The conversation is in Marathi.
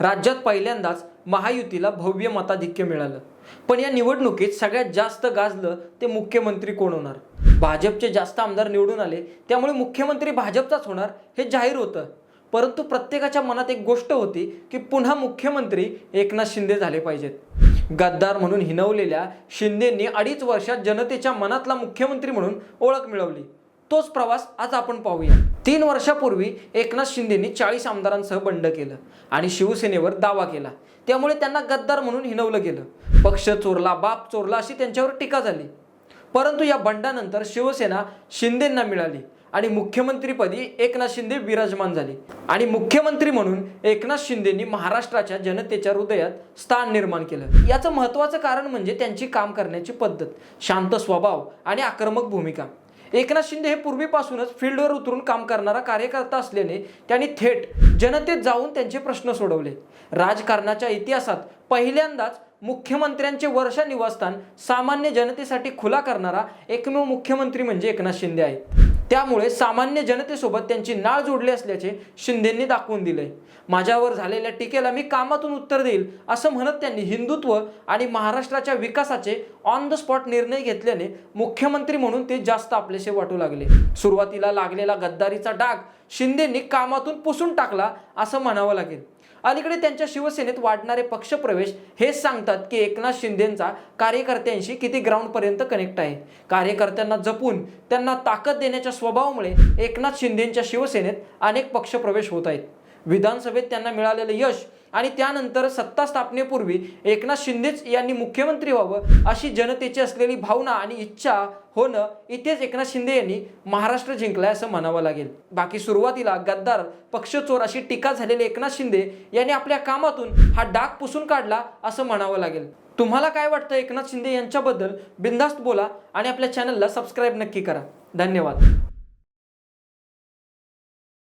राज्यात पहिल्यांदाच महायुतीला भव्य मताधिक्य मिळालं. पण या निवडणुकीत सगळ्यात जास्त गाजलं ते मुख्यमंत्री कोण होणार? भाजपचे जास्त आमदार निवडून आले त्यामुळे मुख्यमंत्री भाजपचाच होणार हे जाहीर होतं. परंतु प्रत्येकाच्या मनात एक गोष्ट होती की पुन्हा मुख्यमंत्री एकनाथ शिंदे झाले पाहिजेत. गद्दार म्हणून हिनवलेल्या शिंदेंनी अडीच वर्षात जनतेच्या मनातला मुख्यमंत्री म्हणून ओळख मिळवली. तोच प्रवास आज आपण पाहूया. तीन वर्षापूर्वी एकनाथ शिंदेनी चाळीस आमदारांसह बंड केलं आणि शिवसेनेवर दावा केला. त्यामुळे त्यांना गद्दार म्हणून हिनवलं गेलं. पक्ष चोरला बाप चोरला अशी त्यांच्यावर टीका झाली. परंतु या बंडानंतर शिवसेना शिंदेंना मिळाली आणि मुख्यमंत्रीपदी एकनाथ शिंदे विराजमान झाले. आणि मुख्यमंत्री म्हणून एकनाथ शिंदेंनी महाराष्ट्राच्या जनतेच्या हृदयात स्थान निर्माण केलं. याचं महत्त्वाचं कारण म्हणजे त्यांची काम करण्याची पद्धत शांत स्वभाव आणि आक्रमक भूमिका. एकनाथ शिंदे हे पूर्वीपासूनच फील्डवर उतरून काम करणारा कार्यकर्ता असल्याने त्यांनी थेट जनतेत जाऊन त्यांचे प्रश्न सोडवले. राजकारणाच्या इतिहासात पहिल्यांदाच मुख्यमंत्र्यांचे वर्षा निवासस्थान सामान्य जनतेसाठी खुला करणारा एकमेव मुख्यमंत्री म्हणजे एकनाथ शिंदे आहे त्यामुळे सामान्य जनतेसोबत त्यांची नाळ जोडली असल्याचे शिंदेंनी दाखवून दिले माझ्यावर झालेल्या टीकेला मी कामातून उत्तर देईल असं म्हणत त्यांनी हिंदुत्व आणि महाराष्ट्राच्या विकासाचे ऑन द स्पॉट निर्णय घेतल्याने मुख्यमंत्री म्हणून ते जास्त आपलेसे वाटू लागले. सुरुवातीला लागलेला गद्दारीचा डाग शिंदेंनी कामातून पुसून टाकला असं म्हणावं लागेल. अलीकडे त्यांच्या शिवसेनेत वाढणारे पक्षप्रवेश हेच सांगतात की एकनाथ शिंदेंचा कार्यकर्त्यांशी किती ग्राउंडपर्यंत कनेक्ट आहे? कार्यकर्त्यांना जपून त्यांना ताकद देण्याच्या स्वभावामुळे एकनाथ शिंदेंच्या शिवसेनेत अनेक पक्षप्रवेश होत आहेत. विधानसभेत त्यांना मिळालेलं यश आणि त्यानंतर सत्ता स्थापनेपूर्वी एकनाथ शिंदेच यांनी मुख्यमंत्री व्हावं अशी जनतेची असलेली भावना आणि इच्छा होणं इथेच एकनाथ शिंदे यांनी महाराष्ट्र जिंकलाय असं म्हणावं लागेल. बाकी सुरुवातीला गद्दार पक्षचोर अशी टीका झालेली एकनाथ शिंदे यांनी आपल्या कामातून हा डाग पुसून काढला असं म्हणावं लागेल. तुम्हाला काय वाटतं एकनाथ शिंदे यांच्याबद्दल? बिनधास्त बोला आणि आपल्या चॅनलला सबस्क्राईब नक्की करा. धन्यवाद.